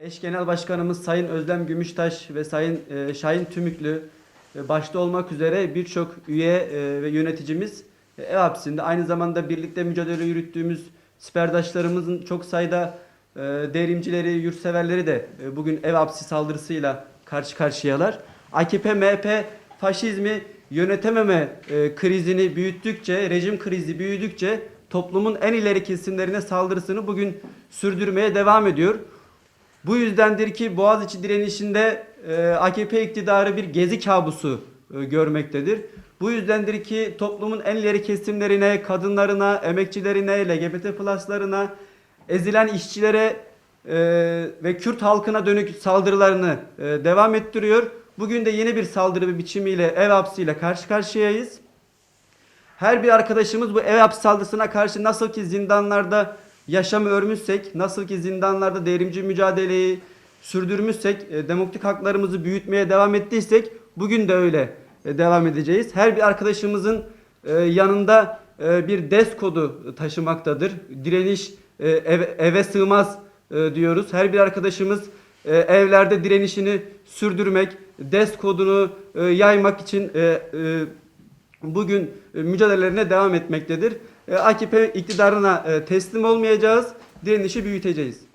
Eş Genel Başkanımız Sayın Özlem Gümüştaş ve Sayın e, Şahin Tümüklü e, başta olmak üzere birçok üye e, ve yöneticimiz e, ev hapsinde. Aynı zamanda birlikte mücadele yürüttüğümüz siperdaşlarımızın çok sayıda e, devrimcileri, yurtseverleri de e, bugün ev hapsi saldırısıyla karşı karşıyalar. AKP, MHP faşizmi yönetememe krizini büyüttükçe, rejim krizi büyüdükçe toplumun en ileri kesimlerine saldırısını bugün sürdürmeye devam ediyor. Bu yüzdendir ki Boğaziçi direnişinde e, AKP iktidarı bir gezi kabusu e, görmektedir. Bu yüzdendir ki toplumun en ileri kesimlerine, kadınlarına, emekçilerine, LGBT pluslarına, ezilen işçilere e, ve Kürt halkına dönük saldırılarını e, devam ettiriyor. Bugün de yeni bir saldırı biçimiyle ev hapsiyle karşı karşıyayız. Her bir arkadaşımız bu ev hapsi saldırısına karşı nasıl ki zindanlarda yaşamı örmüşsek, nasıl ki zindanlarda devrimci mücadeleyi sürdürmüşsek, e, demokratik haklarımızı büyütmeye devam ettiysek bugün de öyle e, devam edeceğiz. Her bir arkadaşımızın e, yanında e, bir DES kodu taşımaktadır. Direniş eve, eve sığmaz diyoruz. Her bir arkadaşımız evlerde direnişini sürdürmek, DES kodunu yaymak için bugün mücadelelerine devam etmektedir. E, AKP iktidarına e, teslim olmayacağız, direnişi büyüteceğiz.